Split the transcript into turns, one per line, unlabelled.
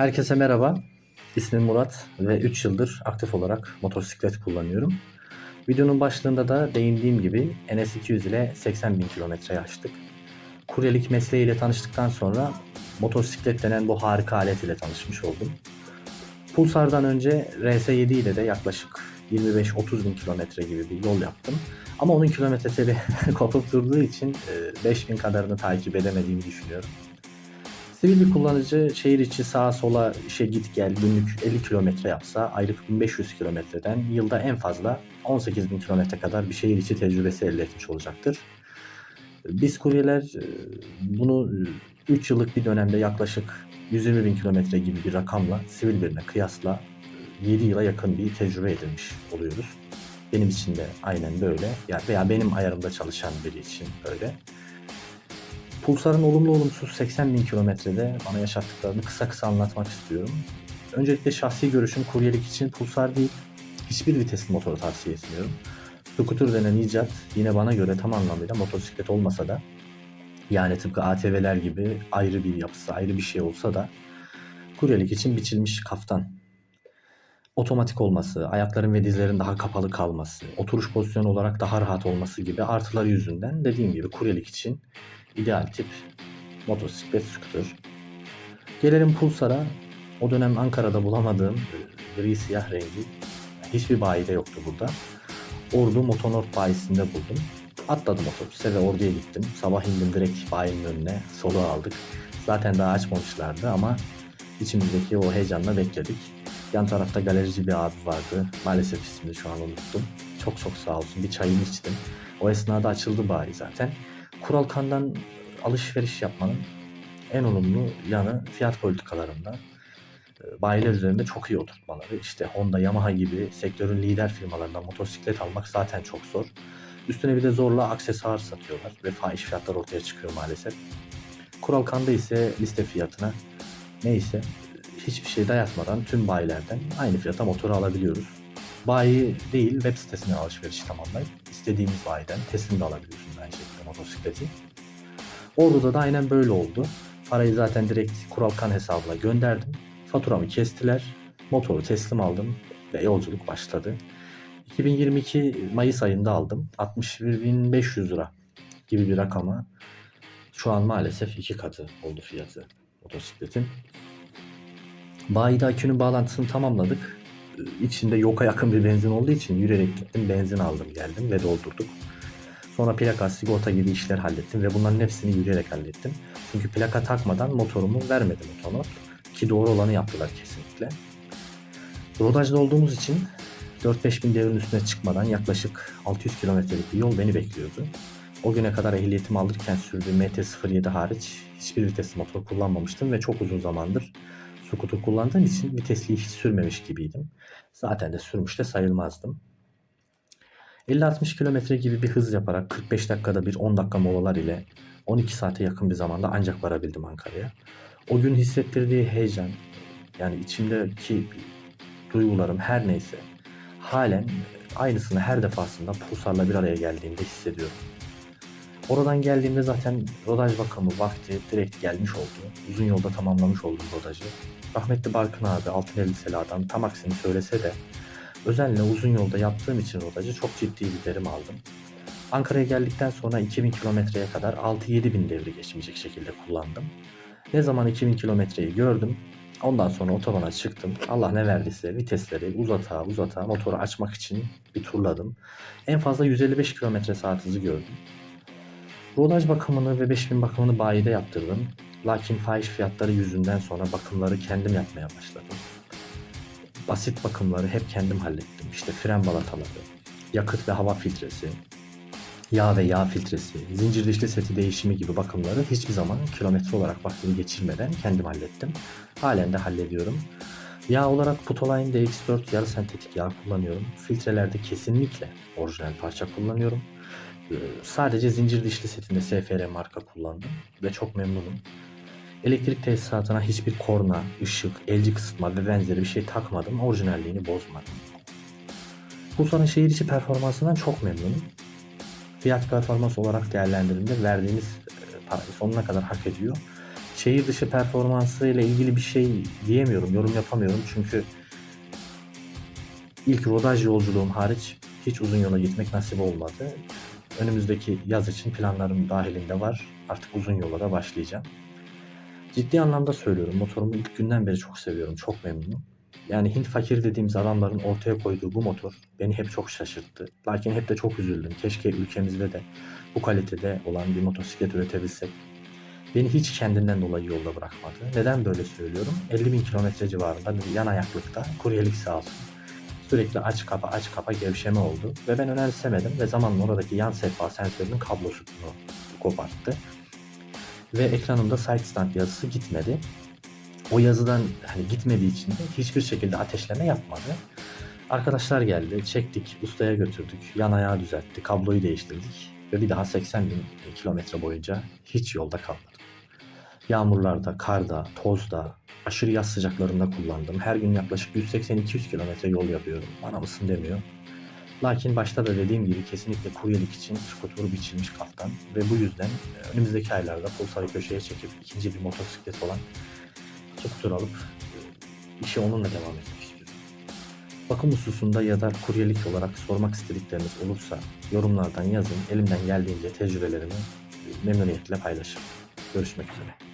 Herkese merhaba. İsmim Murat ve 3 yıldır aktif olarak motosiklet kullanıyorum. Videonun başlığında da değindiğim gibi NS200 ile 80 bin kilometre açtık. Kuryelik mesleğiyle tanıştıktan sonra motosiklet denen bu harika alet ile tanışmış oldum. Pulsar'dan önce RS7 ile de yaklaşık 25-30 bin kilometre gibi bir yol yaptım. Ama onun kilometreleri kopup durduğu için e, 5000 kadarını takip edemediğimi düşünüyorum. Sivil bir kullanıcı şehir içi sağa sola işe git gel günlük 50 kilometre yapsa aylık 1500 kilometreden yılda en fazla 18 bin kilometre kadar bir şehir içi tecrübesi elde etmiş olacaktır. Biz kuryeler e, bunu 3 yıllık bir dönemde yaklaşık 120 bin kilometre gibi bir rakamla sivil birine kıyasla 7 yıla yakın bir tecrübe edinmiş oluyoruz. Benim için de aynen böyle ya veya benim ayarımda çalışan biri için böyle. Pulsar'ın olumlu olumsuz 80 bin kilometrede bana yaşattıklarını kısa kısa anlatmak istiyorum. Öncelikle şahsi görüşüm kuryelik için Pulsar değil, hiçbir vitesli motoru tavsiye etmiyorum. Scooter denen icat yine bana göre tam anlamıyla motosiklet olmasa da yani tıpkı ATV'ler gibi ayrı bir yapısı, ayrı bir şey olsa da kuryelik için biçilmiş kaftan. Otomatik olması, ayakların ve dizlerin daha kapalı kalması, oturuş pozisyonu olarak daha rahat olması gibi artıları yüzünden dediğim gibi kuryelik için ideal tip motosiklet scooter. Gelelim Pulsar'a. O dönem Ankara'da bulamadığım e, gri siyah rengi hiçbir bayide yoktu burada. Ordu Motonort bayisinde buldum. Atladım otobüse ve orduya gittim. Sabah indim direkt bayinin önüne. Soluğu aldık. Zaten daha açmamışlardı ama içimizdeki o heyecanla bekledik. Yan tarafta galerici bir abi vardı. Maalesef ismini şu an unuttum. Çok çok sağ olsun. Bir çayını içtim. O esnada açıldı bayi zaten. Kural Kan'dan alışveriş yapmanın en olumlu yanı fiyat politikalarında. E, Bayiler üzerinde çok iyi oturtmaları. İşte Honda, Yamaha gibi sektörün lider firmalarından motosiklet almak zaten çok zor. Üstüne bir de zorla aksesuar satıyorlar ve fahiş fiyatlar ortaya çıkıyor maalesef. Kural Kan'da ise liste fiyatına neyse hiçbir şey dayatmadan tüm bayilerden aynı fiyata motoru alabiliyoruz. Bayi değil web sitesine alışveriş tamamlayıp istediğimiz bayiden teslim de alabiliyorsunuz aynı şekilde motosikleti. Ordu'da da aynen böyle oldu. Parayı zaten direkt Kuralkan hesabına gönderdim. Faturamı kestiler. Motoru teslim aldım ve yolculuk başladı. 2022 Mayıs ayında aldım. 61.500 lira gibi bir rakama. Şu an maalesef iki katı oldu fiyatı motosikletin. Bayide akünün bağlantısını tamamladık. İçinde yoka yakın bir benzin olduğu için yürüyerek gittim benzin aldım geldim ve doldurduk. Sonra plaka, sigorta gibi işler hallettim ve bunların hepsini yürüyerek hallettim. Çünkü plaka takmadan motorumu vermedi motorot. Ki doğru olanı yaptılar kesinlikle. Rodajda olduğumuz için 4-5 bin devrin üstüne çıkmadan yaklaşık 600 kilometrelik bir yol beni bekliyordu. O güne kadar ehliyetimi alırken sürdüğüm MT-07 hariç hiçbir vitesli motor kullanmamıştım ve çok uzun zamandır scooter kullandığım için vitesli hiç sürmemiş gibiydim. Zaten de sürmüş de sayılmazdım. 50-60 kilometre gibi bir hız yaparak 45 dakikada bir 10 dakika molalar ile 12 saate yakın bir zamanda ancak varabildim Ankara'ya. O gün hissettirdiği heyecan, yani içimdeki duygularım her neyse halen aynısını her defasında Pulsar'la bir araya geldiğimde hissediyorum. Oradan geldiğimde zaten rodaj bakımı vakti direkt gelmiş oldu. Uzun yolda tamamlamış oldum rodajı. Rahmetli Barkın abi altın elbiseli adam tam aksini söylese de özenle uzun yolda yaptığım için rodajı çok ciddi bir verim aldım. Ankara'ya geldikten sonra 2000 kilometreye kadar 6-7 bin devri geçmeyecek şekilde kullandım. Ne zaman 2000 kilometreyi gördüm Ondan sonra otobana çıktım. Allah ne verdiyse vitesleri uzata uzata motoru açmak için bir turladım. En fazla 155 km saat hızı gördüm. Rodaj bakımını ve 5000 bakımını bayide yaptırdım. Lakin fahiş fiyatları yüzünden sonra bakımları kendim yapmaya başladım. Basit bakımları hep kendim hallettim. İşte fren balataları, yakıt ve hava filtresi, yağ ve yağ filtresi, zincir dişli seti değişimi gibi bakımları hiçbir zaman kilometre olarak vaktini geçirmeden kendim hallettim. Halen de hallediyorum. Yağ olarak Putoline DX4 yarı sentetik yağ kullanıyorum. Filtrelerde kesinlikle orijinal parça kullanıyorum. Sadece zincir dişli setinde SFR marka kullandım ve çok memnunum. Elektrik tesisatına hiçbir korna, ışık, elci kısıtma ve benzeri bir şey takmadım. Orijinalliğini bozmadım. Pulsar'ın şehir içi performansından çok memnunum. Fiyat performans olarak değerlendirildiğinde verdiğimiz e, parayı sonuna kadar hak ediyor. şehir dışı performansı ile ilgili bir şey diyemiyorum, yorum yapamıyorum çünkü ilk rodaj yolculuğum hariç hiç uzun yola gitmek nasip olmadı. Önümüzdeki yaz için planlarım dahilinde var. Artık uzun yola da başlayacağım. Ciddi anlamda söylüyorum. Motorumu ilk günden beri çok seviyorum. Çok memnunum. Yani Hint fakir dediğimiz adamların ortaya koyduğu bu motor beni hep çok şaşırttı. Lakin hep de çok üzüldüm. Keşke ülkemizde de bu kalitede olan bir motosiklet üretebilsek. Beni hiç kendinden dolayı yolda bırakmadı. Neden böyle söylüyorum? 50 bin kilometre civarında bir yan ayaklıkta kuryelik sağ olsun. Sürekli aç kapa aç kapa gevşeme oldu ve ben önemsemedim ve zamanla oradaki yan sehpa sensörünün kablosunu koparttı. Ve ekranımda side stand yazısı gitmedi. O yazıdan hani gitmediği için de hiçbir şekilde ateşleme yapmadı. Arkadaşlar geldi, çektik, ustaya götürdük, yan ayağı düzeltti, kabloyu değiştirdik ve bir daha 80 bin kilometre boyunca hiç yolda kalmadım. Yağmurlarda, karda, tozda, aşırı yaz sıcaklarında kullandım. Her gün yaklaşık 180-200 kilometre yol yapıyorum. Bana mısın demiyor. Lakin başta da dediğim gibi kesinlikle kuryelik için skuturu biçilmiş kaftan ve bu yüzden e, önümüzdeki aylarda Pulsar'ı köşeye çekip ikinci bir motosiklet olan skuter alıp e, işe onunla devam etmek istiyorum. Bakım hususunda ya da kuryelik olarak sormak istedikleriniz olursa yorumlardan yazın. Elimden geldiğince tecrübelerimi e, memnuniyetle paylaşırım. Görüşmek üzere.